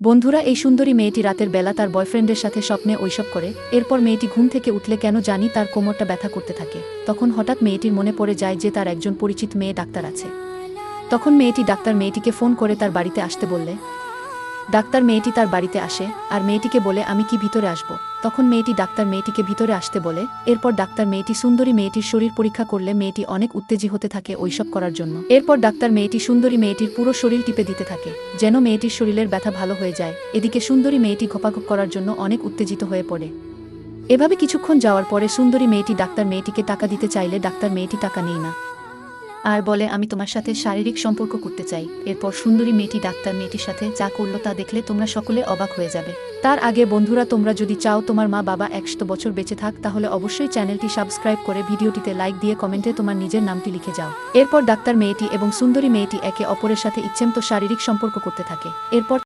বন্ধুরা, এই সুন্দরী মেয়েটি রাতের বেলা তার বয়ফ্রেন্ডের সাথে স্বপ্নে ঐসব করে, এরপর মেয়েটি ঘুম থেকে উঠলে কেন জানি তার কোমরটা ব্যথা করতে থাকে। তখন হঠাৎ মেয়েটির মনে পড়ে যায় যে তার একজন পরিচিত মেয়ে ডাক্তার আছে। তখন মেয়েটি ডাক্তার মেয়েটিকে ফোন করে তার বাড়িতে আসতে বললে ডাক্তার মেয়েটি তার বাড়িতে আসে, আর মেয়েটিকে বলে, আমি কি ভিতরে আসব? তখন মেয়েটি ডাক্তার মেয়েটিকে ভিতরে আসতে বলে, এরপর ডাক্তার মেয়েটি সুন্দরী মেয়েটির শরীর পরীক্ষা করলে মেয়েটি অনেক উত্তেজি হতে থাকে ওইসব করার জন্য। এরপর ডাক্তার মেয়েটি সুন্দরী মেয়েটির পুরো শরীর টিপে দিতে থাকে, যেন মেয়েটির শরীরের ব্যথা ভালো হয়ে যায়। এদিকে সুন্দরী মেয়েটি ঘপাঘপ করার জন্য অনেক উত্তেজিত হয়ে পড়ে। এভাবে কিছুক্ষণ যাওয়ার পরে সুন্দরী মেয়েটি ডাক্তার মেয়েটিকে টাকা দিতে চাইলে ডাক্তার মেয়েটি টাকা নেই না। আর বলে, আমি তোমার সাথে শারীরিক সম্পর্ক করতে চাই। এরপর সুন্দরী মেয়েটি ডাক্তার মেয়েটির সাথে যা করল তা দেখলে তোমরা সকলে অবাক হয়ে যাবে। তার আগে, বন্ধুরা, তোমরা যদি চাও তোমার মা বাবা একশো বছর বেঁচে থাক, তাহলে অবশ্যই চ্যানেলটি সাবস্ক্রাইব করে ভিডিওটিতে লাইক দিয়ে কমেন্টে তোমার নিজের নামটি লিখে যাও। এরপর ডাক্তার মেয়েটি এবং সুন্দরী মেয়েটি একে অপরের সাথে ইচ্ছেমতো শারীরিক সম্পর্ক করতে থাকে। এরপর